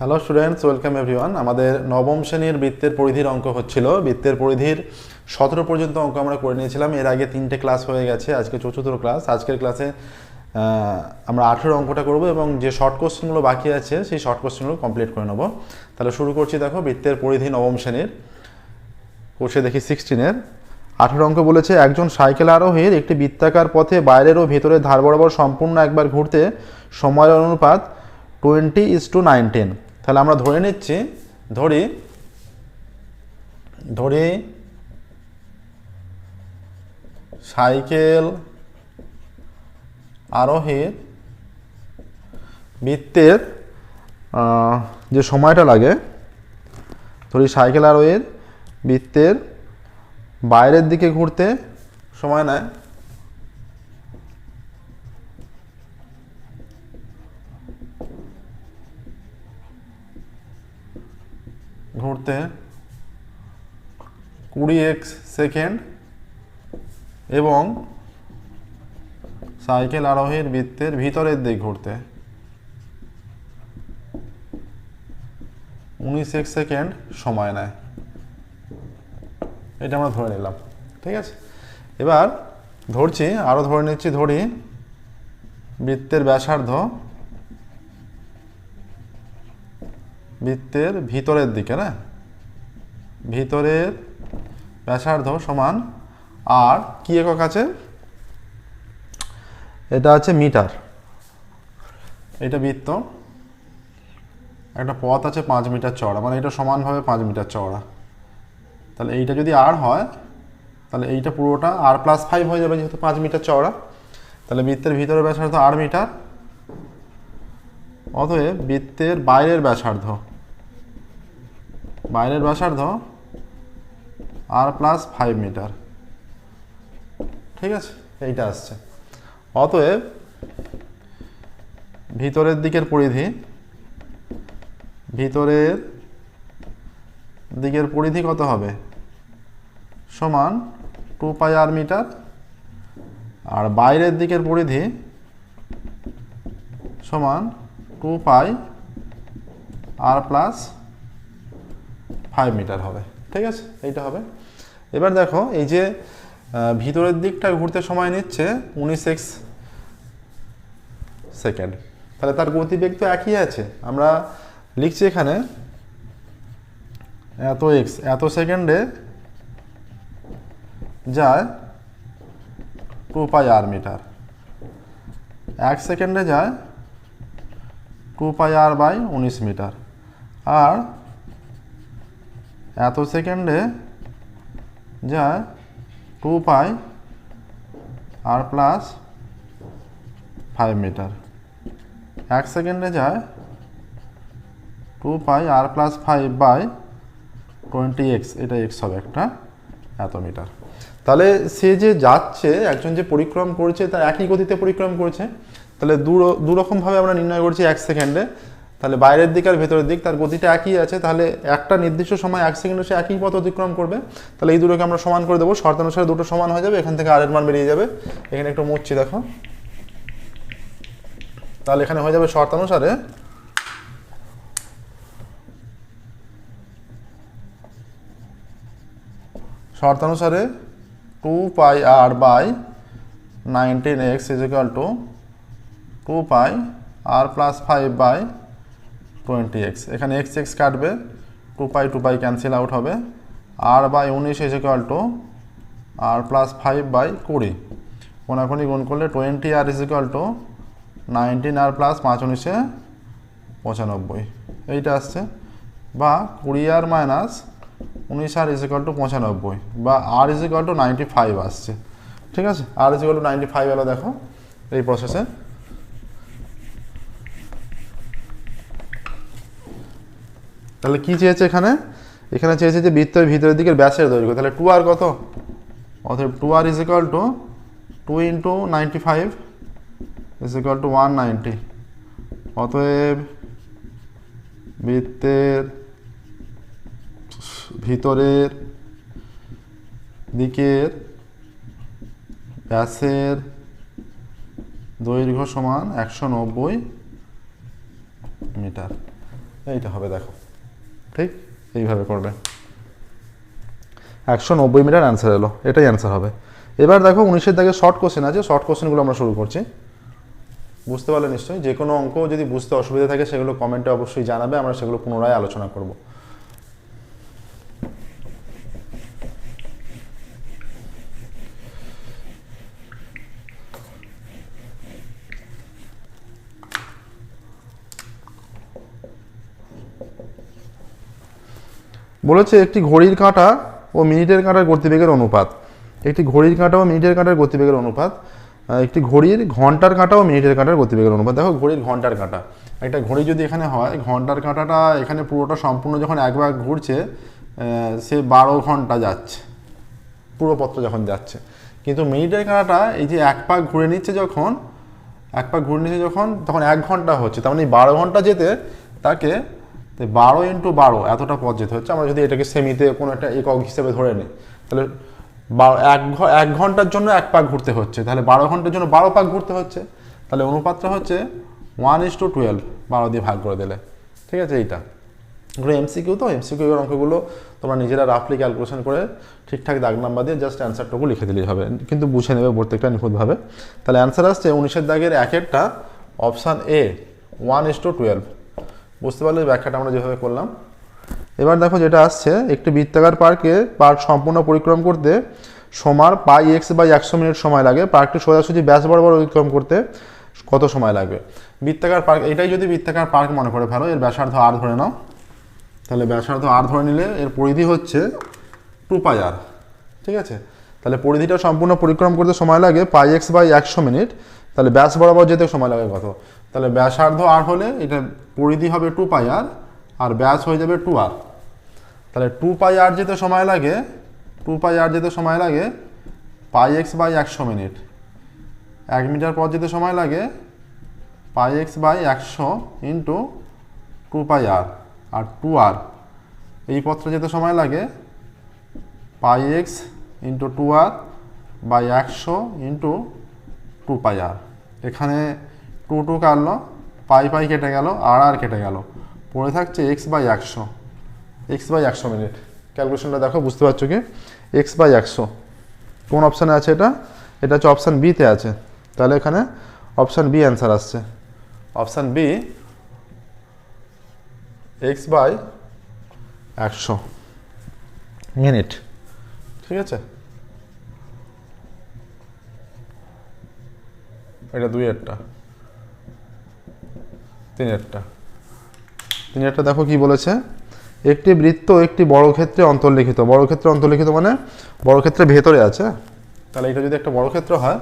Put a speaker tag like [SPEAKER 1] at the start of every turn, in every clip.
[SPEAKER 1] Hello students welcome everyone আমাদের নবম শ্রেণির বৃত্তের পরিধির অঙ্ক হচ্ছিল। বৃত্তের পরিধির সতেরো পর্যন্ত অঙ্ক আমরা করে নিয়েছিলাম। এর আগে তিনটে ক্লাস হয়ে গেছে। আজকে চতুর্থ ক্লাস আজকের ক্লাসে আমরা আঠেরো অঙ্কটা করব এবং যে শর্ট কোশ্চেনগুলো বাকি আছে, সেই শর্ট কোশ্চেনগুলো কমপ্লিট করে নেব। তাহলে শুরু করছি, দেখো, বৃত্তের পরিধি নবম শ্রেণির। কোর্সে দেখি সিক্সটিনের আঠেরো অঙ্ক বলেছে, একজন সাইকেল আরোহীর একটি বৃত্তাকার পথে বাইরের ও ভেতরের ধার বরাবর সম্পূর্ণ একবার ঘুরতে সময়ের অনুপাত টোয়েন্টি ইজ টু নাইনটিন তাহলে আমরা ধরে নিচ্ছি, ধরি ধরি সাইকেল আরোহীর বৃত্তের যে সময়টা লাগে, ধরি সাইকেল আরোহীর বৃত্তের বাইরের দিকে ঘুরতে সময় নেয়। ঘুরতে কুড়ি এক্স সেকেন্ড এবং সাইকেল আরোহীর বৃত্তের ভিতরের দিক ঘুরতে উনিশ এক্স সেকেন্ড সময় নেয় এটা আমরা ধরে নিলাম ঠিক আছে এবার ধরছি আরও ধরে নিচ্ছি ধরি বৃত্তের ব্যাসার্ধ বৃত্তের ভিতরের দিকে, না? ভিতরের ব্যাসার্ধ সমান আর কি একক আছে? এটা আছে মিটার। এটা বৃত্ত। একটা পথ আছে পাঁচ মিটার চওড়া মানে এটা সমানভাবে পাঁচ মিটার চওড়া। তাহলে এইটা যদি আর হয়, তাহলে এইটা পুরোটা আর প্লাস ফাইভ হয়ে যাবে যেহেতু পাঁচ মিটার চওড়া। তাহলে বৃত্তের ভিতরে ব্যাসার্ধ আর মিটার, অতএব বৃত্তের বাইরের ব্যাসার্ধ। বাইরের ব্যাসার্ধ আর প্লাস ফাইভ মিটার ঠিক আছে? এইটা আসছে। অতএব, ভিতরের দিকের পরিধি, ভিতরের দিকের পরিধি কত হবে? সমান টু পাই আর মিটার আর বাইরের দিকের পরিধি সমান two pi r plus five metre হবে, ঠিক আছে? এইটা হবে। এবার দেখো, এই যে ভিতরের দিকটা ঘুরতে সময় নিচ্ছে উনিশ এক্স সেকেন্ড। তাহলে তার গতিবেগ তো একই আছে। আমরা লিখছি এখানে, এত এক্স, এত সেকেন্ডে যায় টু পাই আর মিটার। এক সেকেন্ডে যায় টু পাই আর বাই উনিশ মিটার। আর এত সেকেন্ডে যায় two pi r plus five metre. এক সেকেন্ডে যায় two pi r plus five by twenty x, এটা এক্স হবে একটা এত মিটার। তাহলে সে যে যাচ্ছে, একজন যে পরিক্রম করছে, তার একই গতিতে পরিক্রম করছে, তাহলে দু দু রকমভাবে আমরা নির্ণয় করছি এক সেকেন্ডে। তাহলে বাইরের দিক আর ভেতরের দিক, তার গতিটা একই আছে, তাহলে একটা নির্দিষ্ট সময় এক সেকেন্ডে সে একই পথ অতিক্রম করবে, তাহলে এই দুটোকে আমরা সমান করে দেবো, শর্তানুসারে দুটো সমান হয়ে যাবে, এখান থেকে আর এর মান বেরিয়ে যাবে, এখানে একটু মুছছি দেখো। তাহলে এখানে হয়ে যাবে শর্তানুসারে শর্তানুসারে two pi r by nineteen x is equal to two pi r plus five by twenty x এখানে এক্স এক্স কাটবে two pi two pi cancel out হবে। আর বাই উনিশ is equal to r plus five by কুড়ি। কোনাকুনি গুণ করলে twenty r is equal to nineteen r plus পাঁচ উনিশে পঁচানব্বই। এইটা আসছে। বা কুড়ি আর মাইনাস উনিশ আর ইজ ইকাল টু পঁচানব্বই। বা r is equal to ninety five আসছে। ঠিক আছে? R is equal to ninety five এলো দেখো, এই প্রসেসে তাহলে কি চেয়েছে এখানে? এখানে চেয়েছে যে বৃত্তের ভিতরের দিকের ব্যাসের দৈর্ঘ্য। তাহলে টু আর কত? অতএব two r is equal to two into ninety five two one ninety অতএব বৃত্তের ভিতরের দিকের ব্যাসের দৈর্ঘ্য সমান একশো নব্বই মিটার। এইটা হবে, দেখো। ঠিক? এইভাবে করবে। একশো নব্বই মিটার অ্যান্সার এলো। এটাই অ্যান্সার হবে। এবার দেখো উনিশের দাগে শর্ট কোশ্চেন আছে। শর্ট কোশ্চেনগুলো আমরা শুরু করছি। বুঝতে পারলে নিশ্চয়ই? যে কোনো অঙ্ক যদি বুঝতে অসুবিধা থাকে, সেগুলো কমেন্টে অবশ্যই জানাবে। আমরা সেগুলো পুনরায় আলোচনা করব। বলেছে একটি ঘড়ির কাঁটা ও মিনিটের কাঁটার গতিবেগের অনুপাত। একটি ঘড়ির কাঁটা ও মিনিটের কাঁটার গতিবেগের অনুপাত। একটি ঘড়ির ঘণ্টার কাঁটা ও মিনিটের কাঁটার গতিবেগের অনুপাত। দেখো, ঘড়ির ঘণ্টার কাঁটা। একটা ঘড়ি যদি এখানে হয়, ঘণ্টার কাঁটাটা এখানে পুরোটা সম্পূর্ণ যখন একবার ঘুরছে সে বারো ঘণ্টা যাচ্ছে। পুরো পত্র যখন যাচ্ছে। কিন্তু মিনিটের কাঁটাটা এই যে এক পাক ঘুরে নিচ্ছে যখন, এক পাক ঘুরে নিচ্ছে যখন, তখন এক ঘণ্টা হচ্ছে। তার মানে বারো ঘণ্টা যেতে তাকে তো বারো ইন্টু বারো এতটা পথ যেতে হচ্ছে। আমরা যদি এটাকে সেমিতে কোনো একটা একক হিসেবে ধরে নিই, তাহলে বারো, এক এক ঘণ্টার জন্য এক পাক ঘুরতে হচ্ছে। তাহলে বারো ঘণ্টার জন্য বারো পাক ঘুরতে হচ্ছে। তাহলে অনুপাতটা হচ্ছে ওয়ান ইস টু টুয়েলভ বারো দিয়ে ভাগ করে দিলে। ঠিক আছে এইটা। এগুলো এমসিকিউ তো এমসিকিউ এর অঙ্কগুলো তোমরা নিজেরা রাফলি ক্যালকুলেশন করে ঠিকঠাক দাগ নাম্বার দিয়ে জাস্ট অ্যান্সারটুকু লিখে দিলেই হবে। কিন্তু বুঝে নেবে প্রত্যেকটা নিখুঁতভাবে। তাহলে অ্যান্সার আসছে উনিশের দাগের একেরটা option A one is to twelve বুঝতে পারলে ব্যাখ্যাটা আমরা যেভাবে করলাম। এবার দেখো যেটা আসছে, একটি বৃত্তাকার পার্কে পার্ক সম্পূর্ণ পরিক্রম করতে সমার পাই এক্স বাই একশো মিনিট সময় লাগে। পার্কটি সোজাসুজি ব্যাস বরাবর অতিক্রম করতে কত সময় লাগবে? বৃত্তাকার পার্ক, এটাই যদি বৃত্তাকার পার্ক মনে করে ফেলো এর ব্যাসার্ধ আর ধরে নাও। তাহলে ব্যাসার্ধ আর ধরে নিলে এর পরিধি হচ্ছে টু পাই আর, ঠিক আছে? তাহলে পরিধিটা সম্পূর্ণ পরিক্রম করতে সময় লাগে পাই এক্স বাই একশো মিনিট। তাহলে ব্যাস বরাবর যেতে সময় লাগে কত? তাহলে ব্যাসার্ধ আর হলে এটা পরিধি হবে টু পাই আর আর ব্যাস হয়ে যাবে টু আর তাহলে টু পাই আর যেতে সময় লাগে টু পাই আর যেতে সময় লাগে পাই এক্স বাই একশো মিনিট। এক মিটার পর যেতে সময় লাগে পাই এক্স বাই একশো into two pi r r two r এই পথটা যেতে সময় লাগে pi x into two r by একশো ইন্টু টু পাই আর এখানে টু টু কাটলো, পাই পাই কেটে গেল, আর আর কেটে গেল। পড়ে থাকছে এক্স বাই একশো। এক্স বাই একশো মিনিট। ক্যালকুলেশনটা দেখো, বুঝতে পারছ কি? এক্স বাই একশো। কোন অপশানে আছে এটা? এটা হচ্ছে অপশান বিতে আছে। তাহলে এখানে অপশান বি অ্যান্সার আসছে। অপশান বি এক্স বাই একশো। মিনিট। ঠিক আছে? এটা দুই একটা। তিন একটা। তিন তিনেরটা দেখো কি বলেছে? একটি বৃত্ত একটি বর্গক্ষেত্রে অন্তর্লিখিত। বর্গক্ষেত্রে অন্তর্লিখিত মানে বর্গক্ষেত্রের ভেতরে আছে। তাহলে এটা যদি একটা বর্গক্ষেত্র হয়,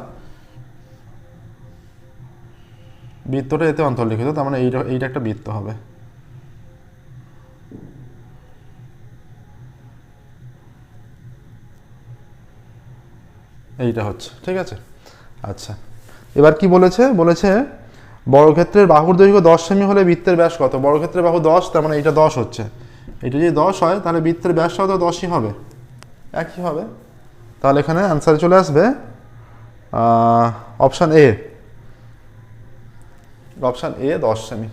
[SPEAKER 1] বৃত্তটা এতে অন্তর্লিখিত, তার মানে এইটা এইটা একটা বৃত্ত হবে। এইটা হচ্ছে, ঠিক আছে? আচ্ছা। এবার কি বলেছে? বলেছে বর্গক্ষেত্রের বাহুর দৈর্ঘ্য দশ সেমি হলে বৃত্তের ব্যাস কত? বর্গক্ষেত্রের বাহু দশ, তার মানে এটা দশ হচ্ছে। এটা যদি দশ হয়, তাহলে বৃত্তের ব্যাসটাও তো দশই হবে। একই হবে। তাহলে এখানে অ্যান্সার চলে আসবে অপশান এ অপশান এ দশ সেমি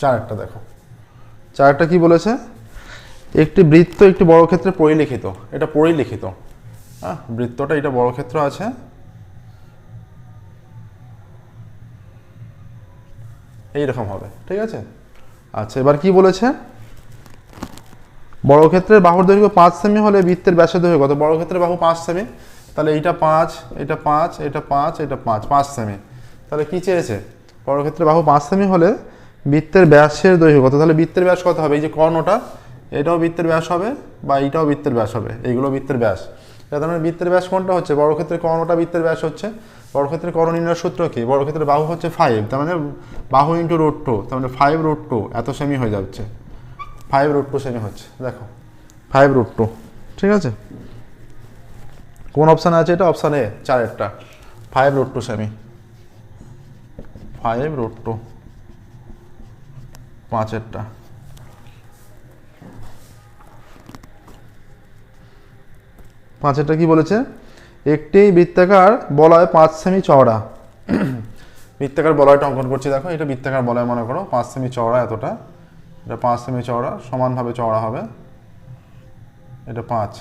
[SPEAKER 1] চারটা দেখো। চারটা কি বলেছে? একটি বৃত্ত একটি বর্গক্ষেত্রে পরিলিখিত, এটা পরিলিখিত। হ্যাঁ বৃত্তটা এটা বর্গক্ষেত্র আছে। এইরকম হবে, ঠিক আছে? আচ্ছা এবার কি বলেছে? বর্গক্ষেত্রের বাহুর দৈর্ঘ্য পাঁচ সেমি হলে বৃত্তের ব্যাসের দৈর্ঘ্য কত? বর্গক্ষেত্রের বাহু পাঁচ সেমি। তাহলে এইটা পাঁচ, এটা পাঁচ এটা পাঁচ এটা পাঁচ পাঁচ সেমি। তাহলে কি চেয়েছে? বর্গক্ষেত্রের বাহু পাঁচ সেমি হলে বৃত্তের ব্যাসের দৈর্ঘ্য কত? তাহলে বৃত্তের ব্যাস কত হবে? এই যে কর্ণটা এটাও বৃত্তের ব্যাস হবে বা এইটাও বৃত্তের ব্যাস হবে। এইগুলো বৃত্তের ব্যাস। তার বৃত্তের ব্যাস কোনটা হচ্ছে? বর্গক্ষেত্রের কর্ণটা বৃত্তের ব্যাস হচ্ছে। বর্গক্ষেত্রের কর্ণ নির্ণয়ের সূত্র কি? বর্গক্ষেত্রের বাহু হচ্ছে ফাইভ তার মানে বাহু ইন্টু রোড টু তার মানে ফাইভ রোড টু এত সেমি হয়ে যাচ্ছে। ফাইভ রুট টু সেমি হচ্ছে। দেখো ফাইভ রুট টু ঠিক আছে? কোন অপশানে আছে এটা? অপশান এ চারেরটা। ফাইভ রুট টু সেমি ফাইভ রুট টু পাঁচেরটা। পাঁচেরটা কি বলেছে? একটি বৃত্তাকার বলয় পাঁচ সেমি চওড়া। বৃত্তাকার বলয়টা অঙ্কন করছি, দেখো, এটা বৃত্তাকার বলয় মনে করো, পাঁচ সেমি চওড়া এতটা। এটা পাঁচ সেমি চওড়া, সমানভাবে চওড়া হবে। এটা পাঁচ।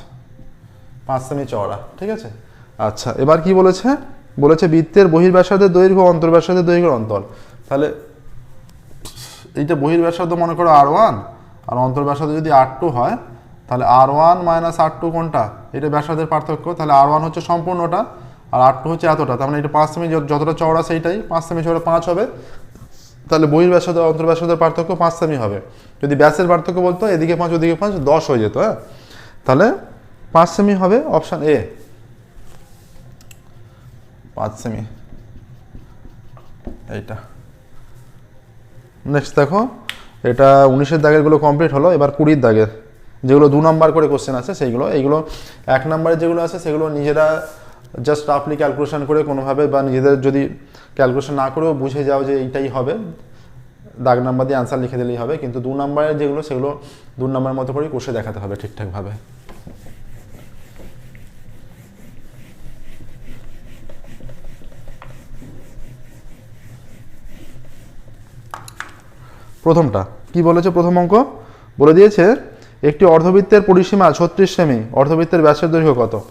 [SPEAKER 1] পাঁচ সেমি চওড়া, ঠিক আছে? আচ্ছা এবার কি বলেছে? বলেছে বৃত্তের বহির্ব্যাসার্ধের দৈর্ঘ্য অন্তর্ব্যাসার্ধের দৈর্ঘ্যের অন্তর। তাহলে, এইটা বহির্ব্যাসার্ধ মনে করো আর ওয়ান, আর অন্তর্ব্যাসার্ধ যদি আর টু হয় তাহলে r one minus r two কোনটা? এটা ব্যাসার্ধের পার্থক্য। তাহলে আর ওয়ান হচ্ছে সম্পূর্ণটা, আর আর টু হচ্ছে এতটা। তার মানে এটা পাঁচ সেমি যত- যতটা চওড়া সেইটাই, পাঁচ সেমি চওড়া পাঁচ হবে। তাহলে বহির্ব্যাসার্ধ আর অন্তর্ব্যাসার্ধের পার্থক্য পাঁচ সেমি হবে। যদি ব্যাসের পার্থক্য বলতো, এদিকে পাঁচ, ওদিকে পাঁচ, দশ হয়ে যেত হ্যাঁ? তাহলে পাঁচ সেমি হবে অপশান এ পাঁচ সেমি। এইটা। নেক্সট দেখো, এটা উনিশের দাগেরগুলো কমপ্লিট হলো, এবার কুড়ির দাগের। যেগুলো দু নাম্বার করে কোশ্চেন আছে, সেইগুলো, এইগুলো এক নাম্বারে যেগুলো আছে, সেগুলো নিজেরা জাস্ট আপনি ক্যালকুলেশন করে কোনোভাবে বা নিজেদের যদি ক্যালকুলেশন না করেও বুঝে যাও যে এইটাই হবে, দাগ নাম্বার দিয়ে আনসার লিখে দিলেই হবে। কিন্তু দু নাম্বারের যেগুলো, সেগুলো দু নাম্বার মতো করেই কষে দেখাতে হবে ঠিকঠাকভাবে। প্রথমটা, কি বলেছে প্রথম অঙ্ক? বলে দিয়েছে একটি অর্ধবৃত্তের পরিসীমা ছত্রিশ সেমি, অর্ধবৃত্তের ব্যাসের দৈর্ঘ্য কত?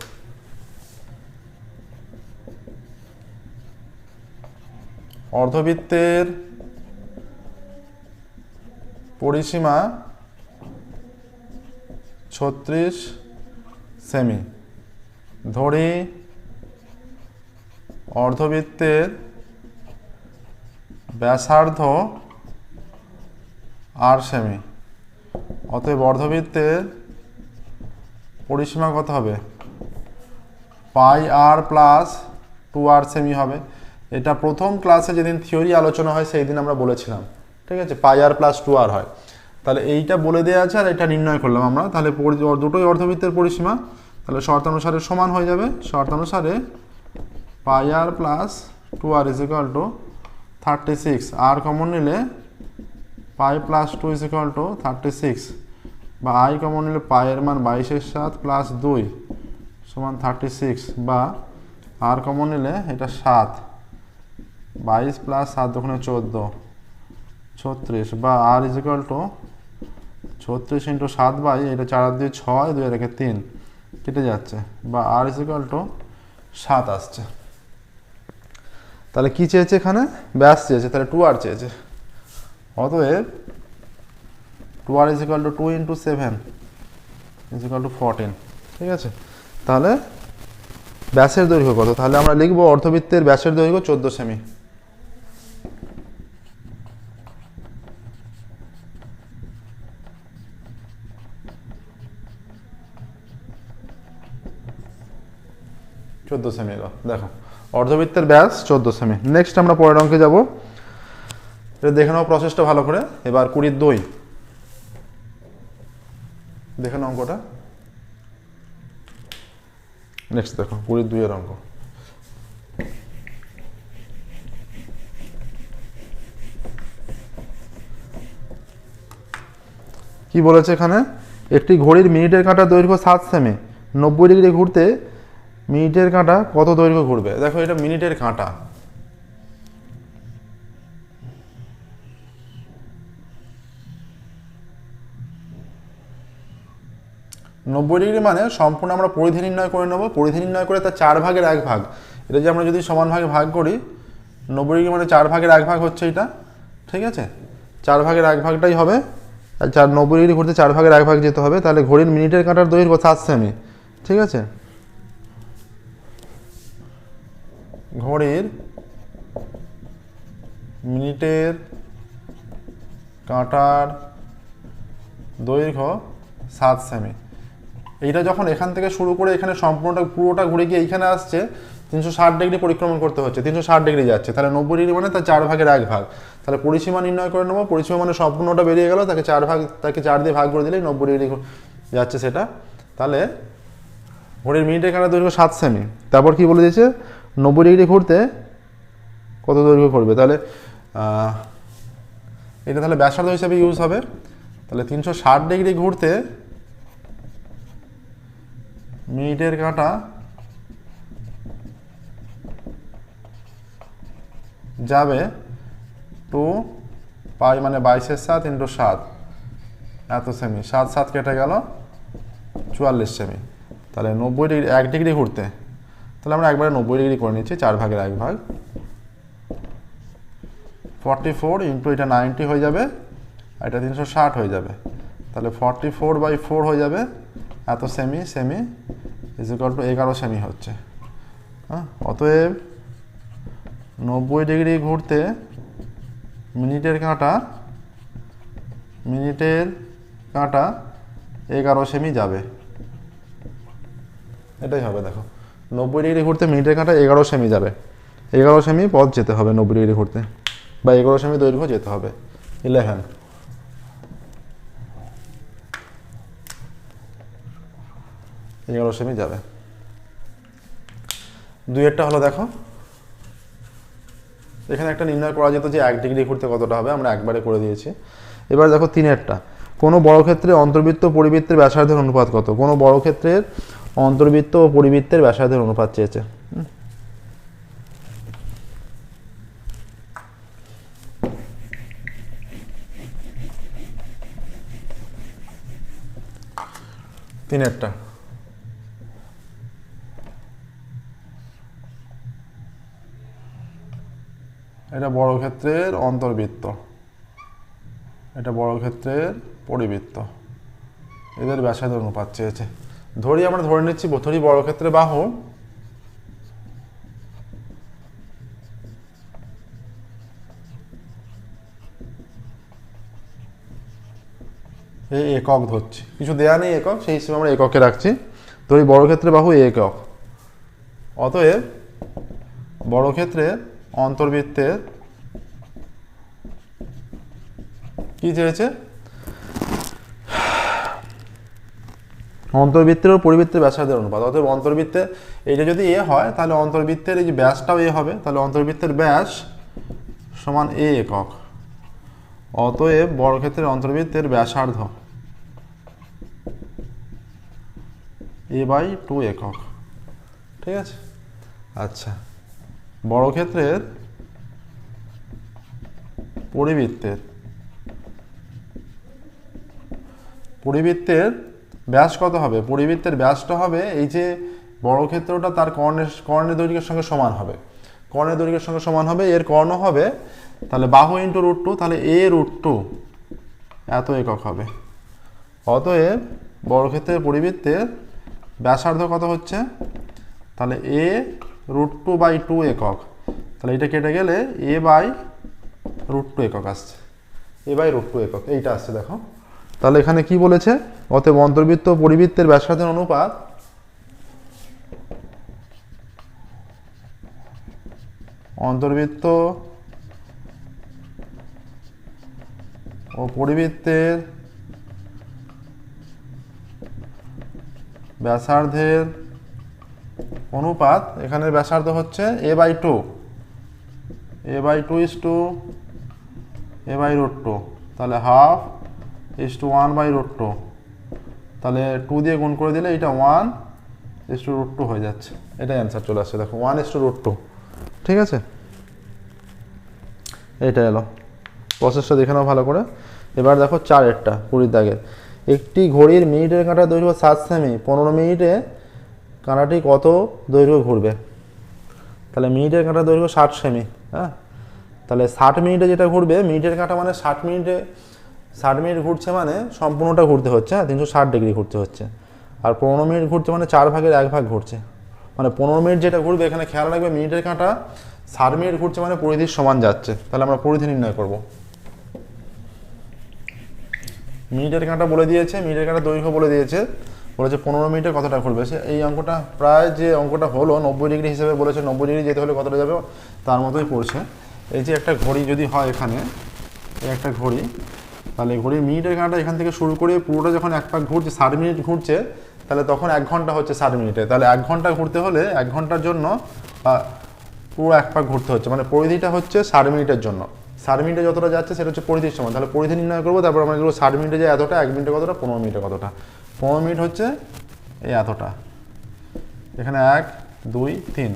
[SPEAKER 1] অর্ধবৃত্তের পরিসীমা ছত্রিশ সেমি। ধরি অর্ধবৃত্তের ব্যাসার্ধ আর সেমি। অতএব অর্ধবৃত্তের পরিসীমা কত হবে? Pi r plus two r semi হবে। এটা প্রথম ক্লাসে যেদিন থিওরি আলোচনা হয় সেই দিন আমরা বলেছিলাম। ঠিক আছে? পাই আর প্লাস টু আর হয়। তাহলে এইটা বলে দেওয়া আছে আর এটা নির্ণয় করলাম আমরা। তাহলে দুটোই অর্ধবৃত্তের পরিসীমা। তাহলে শর্তানুসারে সমান হয়ে যাবে। শর্তানুসারে pi r plus two r is equal to thirty six r common নিলে pi plus two is equal to thirty six বা আই কমন নিলে পায়ের মান বাইশের সাত প্লাস দুই সমান থার্টি সিক্স বা আর কমন নিলে এটা সাত। বাইশ প্লাস সাত দোকানে চোদ্দ, ছত্রিশ বা আর ইজ ইকাল টু ছত্রিশ ইন্টু সাত বাই, এটা চার দুই ছয়, দুই রেখে তিন। কেটে যাচ্ছে বা আর ইজ ইকাল টু সাত আসছে। তাহলে কি চেয়েছে এখানে? ব্যাস চেয়েছে, তাহলে টু আর চেয়েছে। অতএব two r is equal to two into seven is equal to fourteen ঠিক আছে? তাহলে ব্যাসের দৈর্ঘ্য কত? তাহলে আমরা লিখব অর্ধবৃত্তের ব্যাসের দৈর্ঘ্য চোদ্দ সেমি চোদ্দ সেমি দেখো, অর্ধবৃত্তের ব্যাস চোদ্দ সেমি নেক্সট আমরা পরের অঙ্কে যাব। এটা দেখে নাও প্রসেসটা ভালো করে। এবার কুড়ির দই। দেখে নাও অঙ্কটা। নেক্সট দেখো, কুড়ির দুইয়ের অঙ্ক। কি বলেছে এখানে? একটি ঘড়ির মিনিটের কাঁটা দৈর্ঘ্য সাত সেমে। নব্বই ডিগ্রি ঘুরতে মিনিটের কাঁটা কত দৈর্ঘ্য ঘুরবে? দেখো এটা মিনিটের কাঁটা। নব্বই ডিগ্রি মানে সম্পূর্ণ আমরা পরিধি নির্ণয় করে নেব। পরিধি নির্ণয় করে তার চার ভাগের এক ভাগ। এটা যে আমরা যদি সমান ভাগে ভাগ করি, নব্বই ডিগ্রি মানে চার ভাগের এক ভাগ হচ্ছে এটা। ঠিক আছে? চার ভাগের এক ভাগটাই হবে। আর চার, নব্বই ডিগ্রি ঘুরতে চার ভাগের এক ভাগ যেতে হবে, তাহলে ঘড়ির মিনিটের কাঁটার দৈর্ঘ্য সাত সেমি ঠিক আছে? ঘড়ির মিনিটের কাঁটার দৈর্ঘ্য সাত সেমি এইটা যখন এখান থেকে শুরু করে এখানে সম্পূর্ণটা পুরোটা ঘুরে গিয়ে এইখানে আসছে, তিনশো ষাট ডিগ্রি পরিক্রমণ করতে হচ্ছে, তিনশো ষাট ডিগ্রি যাচ্ছে। তাহলে নব্বই ডিগ্রি মানে তার চার ভাগের এক ভাগ। তাহলে পরিসীমা নির্ণয় করে নেব, পরিসীমা মানে সম্পূর্ণটা বেরিয়ে গেল, তাকে চার ভাগ, তাকে চার দিয়ে ভাগ করে দিলেই নব্বই ডিগ্রি যাচ্ছে সেটা। তাহলে ঘড়ির মিনিটের কাঁটা দৈর্ঘ্য সাত সেমি। তারপর কি বলে দিয়েছে? নব্বই ডিগ্রি ঘুরতে কত দৈর্ঘ্য করবে তাহলে এটা তাহলে ব্যাসার্ধ হিসাবে ইউজ হবে। তাহলে তিনশো ষাট ডিগ্রি ঘুরতে মিনিটের কাটা। যাবে টু পাই মানে বাইশের সাত ইন্টু সাত। এত সেমি সাত সাত কেটে গেল, চুয়াল্লিশ সেমি তাহলে নব্বই ডিগ্রি, এক ডিগ্রি ঘুরতে। তাহলে আমরা একবারে নব্বই ডিগ্রি করে নিচ্ছি, চার ভাগের এক ভাগ। ফর্টি ফোর ইন্টু এটা নাইনটি হয়ে যাবে, আর এটা তিনশো ষাট হয়ে যাবে। তাহলে ফর্টি ফোর বাই ফোর হয়ে যাবে এত সেমি সেমি ইজ ইকাল টু এগারো সেমি হচ্ছে। হ্যাঁ? অতএব নব্বই ডিগ্রি ঘুরতে মিনিটের কাঁটা মিনিটের কাঁটা এগারো সেমি যাবে। এটাই হবে, দেখো। নব্বই ডিগ্রি ঘুরতে মিনিটের কাঁটা এগারো সেমি যাবে। এগারো সেমি পথ যেতে হবে নব্বই ডিগ্রি ঘুরতে। বা এগারো সেমি দৈর্ঘ্য যেতে হবে। ইলেভেন এগারো সেমি যাবে। দুইয়েরটা হলো দেখো। এখানে একটা নির্ণয় করা যেত যে এক ডিগ্রি ঘুরতে কতটা হবে, আমরা একবারে করে দিয়েছি। এবার দেখো তিনেরটা কোনো বড় ক্ষেত্রে অন্তর্বৃত্ত পরিবৃত্তের ব্যাসার্ধের অনুপাত কত? কোনো বড় ক্ষেত্রের অন্তর্বৃত্ত ও পরিবৃত্তের ব্যাসার্ধের অনুপাত চেয়েছে। তিনেরটা এটা বড় ক্ষেত্রের অন্তর্বৃত্ত। এটা বড় ক্ষেত্রের পরিবৃত্ত। এদের ব্যাসার্ধ অনুপাত চেয়েছে। ধরি আমরা ধরে নিচ্ছি, ধরি বড় ক্ষেত্রে বাহু। এই একক ধরছি। কিছু দেয়া নেই একক, সেই হিসেবে আমরা এককে রাখছি। ধরি বড় ক্ষেত্রে বাহু একক। অতএব বড় ক্ষেত্রে অন্তর্বৃত্তের কি চেয়েছে? অন্তর্বৃত্তের ও পরিবৃত্তের ব্যাসার্ধের অনুপাত। অতএব অন্তর্বৃত্তে এইটা যদি এ হয়, তাহলে অন্তর্বৃত্তের এই যে ব্যাসটাও এ হবে, তাহলে অন্তর্বৃত্তের ব্যাস সমান এ একক। অতএব বর্গক্ষেত্রের অন্তর্বৃত্তের ব্যাসার্ধ এ বাই টু একক। ঠিক আছে? আচ্ছা। বর্গক্ষেত্রের পরিবৃত্তের পরিবৃত্তের ব্যাস কত হবে? পরিবৃত্তের ব্যাসটা হবে এই যে বর্গক্ষেত্রটা তার কর্ণের কর্ণের দৈর্ঘ্যের সঙ্গে সমান হবে। কর্ণের দৈর্ঘ্যের সঙ্গে সমান হবে, এর কর্ণ হবে তাহলে বাহু ইন্টু রুট টু তাহলে এ রুট টু এত একক হবে। অতএব বর্গক্ষেত্রের পরিবৃত্তের ব্যাসার্ধ কত হচ্ছে? তাহলে a root two by two একক। তাহলে এটা কেটে গেলে এ বাই রুট টু একক আসছে। এ বাই রুট টু একক, এইটা আসছে দেখো। তাহলে এখানে কি বলেছে? অতএব অন্তর্বৃত্ত পরিবৃত্তের ব্যাসার্ধের অনুপাত অন্তর্বৃত্ত ও পরিবৃত্তের ব্যাসার্ধের অনুপাত এখানের ব্যাসার্ধ হচ্ছে a by two a by two is to a by root two তাহলে half is to one by root two তাহলে টু দিয়ে গুণ করে দিলে এটা one is to root two হয়ে যাচ্ছে, এটাই অ্যান্সার চলে আসছে, দেখো one is to root two ঠিক আছে? এইটা এলো প্রসেসটা দেখে নাও ভালো করে, এবার দেখো চারেরটা কুড়ির দাগের, একটি ঘড়ির মিনিটের কাঁটা দৈর্ঘ্য সাত সেমি, পনেরো মিনিটে কাঁটাটি কত দৈর্ঘ্য ঘুরবে? তাহলে মিনিটের কাঁটা দৈর্ঘ্য ষাট সেমি হ্যাঁ? তাহলে ষাট মিনিটে যেটা ঘুরবে, মিনিটের কাঁটা মানে ষাট মিনিটে, ষাট মিনিট ঘুরছে মানে সম্পূর্ণটা ঘুরতে হচ্ছে হ্যাঁ? তিনশো ষাট ডিগ্রি ঘুরতে হচ্ছে। আর পনেরো মিনিট ঘুরছে মানে চার ভাগের এক ভাগ ঘুরছে। মানে পনেরো মিনিট যেটা ঘুরবে, এখানে খেয়াল রাখবে মিনিটের কাঁটা ষাট মিনিট ঘুরছে মানে পরিধির সমান যাচ্ছে। তাহলে আমরা পরিধি নির্ণয় করব। মিনিটের কাঁটা বলে দিয়েছে, মিনিটের কাঁটা দৈর্ঘ্য বলে দিয়েছে। বলেছে পনেরো মিনিটে কতটা ঘুরবে সে এই অঙ্কটা প্রায় যে অঙ্কটা হলো, নব্বই ডিগ্রি হিসেবে বলেছে, নব্বই ডিগ্রি যেতে হলে কতটা যাবে, তার মতোই পড়ছে। এই যে একটা ঘড়ি যদি হয় এখানে, এই একটা ঘড়ি, তাহলে ঘড়ির মিনিটের কাঁটা এখান থেকে শুরু করে পুরোটা যখন এক পাক ঘুরছে ষাট মিনিট ঘুরছে, তাহলে তখন এক ঘণ্টা হচ্ছে ষাট মিনিটে। তাহলে এক ঘণ্টা ঘুরতে হলে এক ঘণ্টার জন্য পুরো এক পাক ঘুরতে হচ্ছে। মানে পরিধিটা হচ্ছে ষাট মিনিটের জন্য। ষাট মিনিটে যতটা যাচ্ছে, সেটা হচ্ছে পরিধির সময় তাহলে পরিধি নির্ণয় করব, তারপর আমরা ষাট মিনিটে যায় এতটা, এক মিনিটে কতটা, পনেরো মিনিটে কতটা। পনেরো মিনিট হচ্ছে এই এতটা। এখানে এক, দুই, তিন।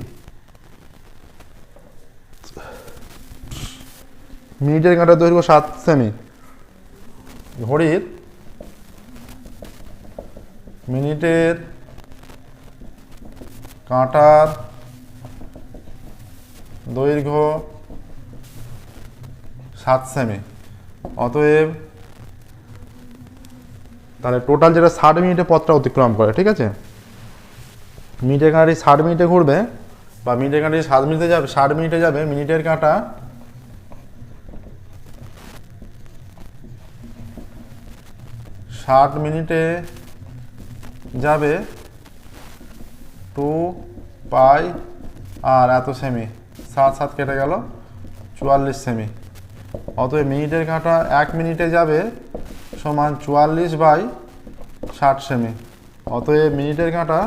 [SPEAKER 1] মিনিটের কাঁটার দৈর্ঘ্য সাত সেমি। ঘড়ির মিনিটের কাঁটার দৈর্ঘ্য সাত সেমি। অতএব তাহলে টোটাল যেটা ষাট মিনিটে পথটা অতিক্রম করে, ঠিক আছে? মিনিটের কাঁটাটি ষাট মিনিটে ঘুরবে বা মিনিটের কাঁটাটি সাত মিনিটে যাবে, ষাট মিনিটে যাবে, মিনিটের কাঁটা ষাট মিনিটে যাবে টু পাই আর এত সেমি সাত সাত কেটে গেল, চুয়াল্লিশ সেমি অতএব মিনিটের কাঁটা এক মিনিটে যাবে সমান চুয়াল্লিশ বাই ষাট সেমি। অতএব মিনিটের কাঁটা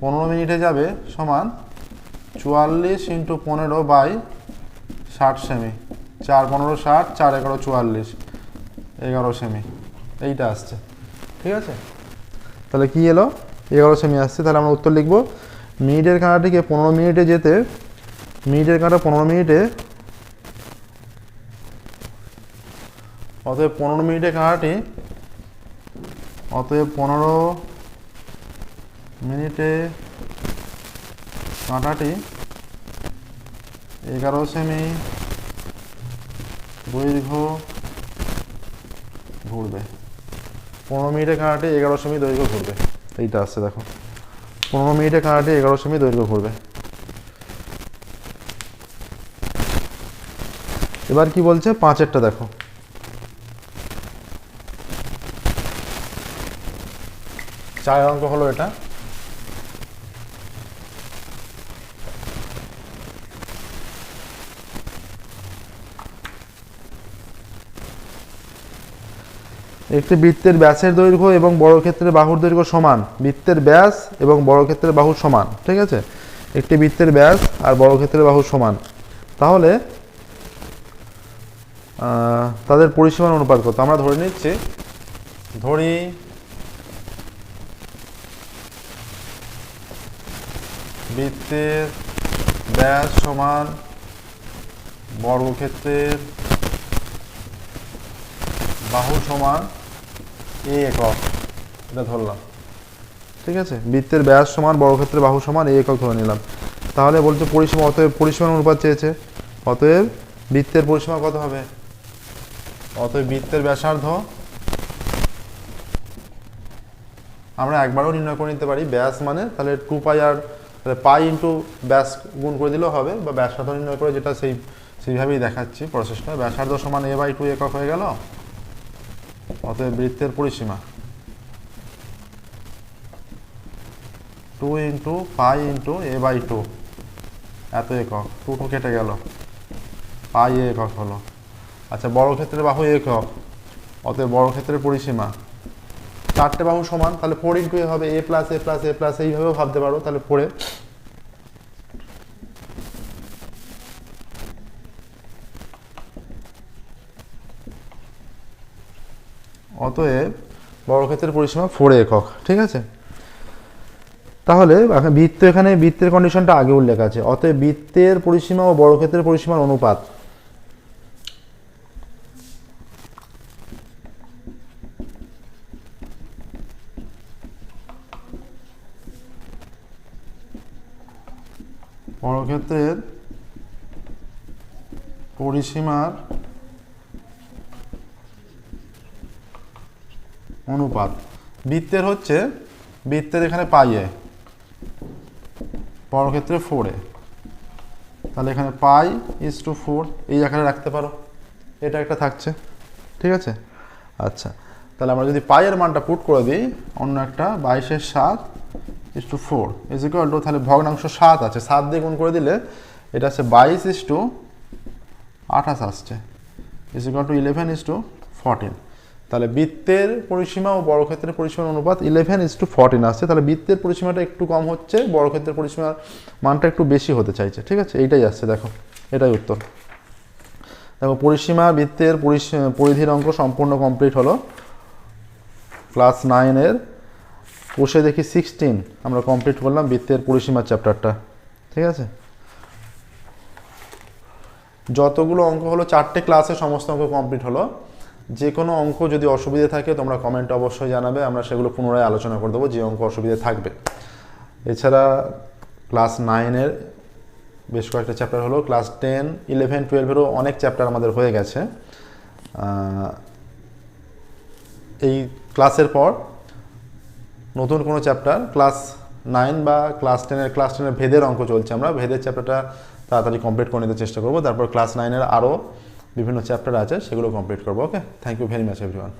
[SPEAKER 1] পনেরো মিনিটে যাবে সমান চুয়াল্লিশ ইন্টু পনেরো বাই ষাট সেমি। চার পনেরো ষাট, চার এগারো চুয়াল্লিশ, এগারো সেমি। এইটা আসছে। ঠিক আছে? তাহলে কি এলো? এগারো সেমি আসছে। তাহলে আমরা উত্তর লিখব, মিনিটের কাঁটাটিকে পনেরো মিনিটে যেতে, মিনিটের কাঁটা পনেরো মিনিটে অতএব পনেরো মিনিটে কাঁটাটি, অতএব পনেরো মিনিটে কাঁটাটি, এগারো সেমি দৈর্ঘ্য ঘুরবে। পনেরো মিনিটে কাঁটাটি, এগারো সেমি দৈর্ঘ্য ঘুরবে। এইটা আসছে দেখো। পনেরো মিনিটে কাঁটাটি, এগারো সেমি দৈর্ঘ্য ঘুরবে। এবার কি বলছে? পাঁচেরটা দেখো। চার অঙ্ক হলো এটা। একটি বৃত্তের ব্যাসের দৈর্ঘ্য এবং বড় বর্গক্ষেত্রের বাহুর দৈর্ঘ্য সমান। বৃত্তের ব্যাস এবং বর্গক্ষেত্রের বাহু সমান, ঠিক আছে? একটি বৃত্তের ব্যাস আর বর্গক্ষেত্রের বাহু সমান। তাহলে তাদের পরিসীমার অনুপাত কত? আমরা ধরে নিচ্ছি, ধরি বৃত্তের ব্যাস সমান বর্গক্ষেত্রের বাহু সমান এ একক। এটা ধরলাম। ঠিক আছে? বৃত্তের ব্যাস সমান, বর্গক্ষেত্রের বাহু সমান এ একক ধরে নিলাম। তাহলে বলছে পরিসীমা, অতএব পরিসীমার অনুপাত চেয়েছে। অতএব বৃত্তের পরিসীমা কত হবে? অতএব বৃত্তের ব্যাসার্ধ আমরা একবারও নির্ণয় করে নিতে পারি। ব্যাস মানে তাহলে টু পাই আর তাহলে পাই ইন্টু ব্যাস গুণ করে দিলেও হবে বা ব্যাসার্ধ নির্ণয় করে যেটা সেই, সেইভাবেই দেখাচ্ছি প্রসেসটা ব্যাসার্ধ সমান এ বাই টু একক হয়ে গেল। অতএব বৃত্তের পরিসীমা। Two into pi into a by two এত একক। টু টু কেটে গেল। পাই একক হলো। আচ্ছা বড় ক্ষেত্রে বাহু একক। অতএব বড় ক্ষেত্রের পরিসীমা। চারটে বাহু সমান, তাহলে ফোর ইন্টু এ হবে a plus a plus a plus এইভাবেও ভাবতে পারো, তাহলে ফোরে অতএব বর্গক্ষেত্রের পরিসীমা ফোর একক, ঠিক আছে? তাহলে বৃত্ত এখানে, বৃত্তের কন্ডিশনটা আগে উল্লেখ আছে। অতএব বৃত্তের পরিসীমা ও বর্গক্ষেত্রের পরিসীমার অনুপাত বর্গক্ষেত্রের পরিসীমার অনুপাত। বৃত্তের হচ্ছে, বৃত্তের এখানে পাইয়ে বর্গক্ষেত্রে ফোরে তাহলে এখানে পাই ইস টু ফোর এই জায়গায় রাখতে পারো। এটা একটা থাকছে, ঠিক আছে? আচ্ছা তাহলে আমরা যদি পাইয়ের মানটা পুট করে দিই, অন্য একটা, বাইশের সাত is to four is equal to তাহলে ভগ্নাংশ সাত আছে। সাত দিয়ে গুণ করে দিলে এটা আছে বাইশ ইস টু আঠাশ আসছে। Is equal to eleven is to fourteen তাহলে বৃত্তের পরিসীমা ও বর্গক্ষেত্রের পরিসীমার অনুপাত ইলেভেন ইস টু ফোরটিন আসছে। তাহলে বৃত্তের পরিসীমাটা একটু কম হচ্ছে, বর্গক্ষেত্রের পরিসীমার মানটা একটু বেশি হতে চাইছে। ঠিক আছে? এইটাই আসছে, দেখো। এটাই উত্তর। দেখো, পরিসীমা বৃত্তের পরিধির অঙ্ক সম্পূর্ণ কমপ্লিট হলো। ক্লাস নাইনের বসে দেখি সিক্সটিন আমরা কমপ্লিট করলাম বৃত্তের পরিসীমার চ্যাপ্টারটা ঠিক আছে? যতগুলো অঙ্ক হলো, চারটে ক্লাসে সমস্ত অঙ্ক কমপ্লিট হলো। যে কোনো অঙ্ক যদি অসুবিধে থাকে, তোমরা কমেন্ট অবশ্যই জানাবে, আমরা সেগুলো পুনরায় আলোচনা করে দেবো যে অঙ্ক অসুবিধে থাকবে। এছাড়া ক্লাস নাইনের বেশ কয়েকটা চ্যাপ্টার হলো ক্লাস টেন ইলেভেন টুয়েলভেরও অনেক চ্যাপ্টার আমাদের হয়ে গেছে। এই ক্লাসের পর নতুন কোনো চ্যাপ্টার ক্লাস নাইন বা ক্লাস টেনের ক্লাস টেনের ভেদের অঙ্ক চলছে আমরা। ভেদের চ্যাপ্টারটা তাড়াতাড়ি কমপ্লিট করে নিতে চেষ্টা করব। তারপর ক্লাস নাইনের আরও বিভিন্ন চ্যাপ্টার আছে, সেগুলো কমপ্লিট করব okay thank you very much everyone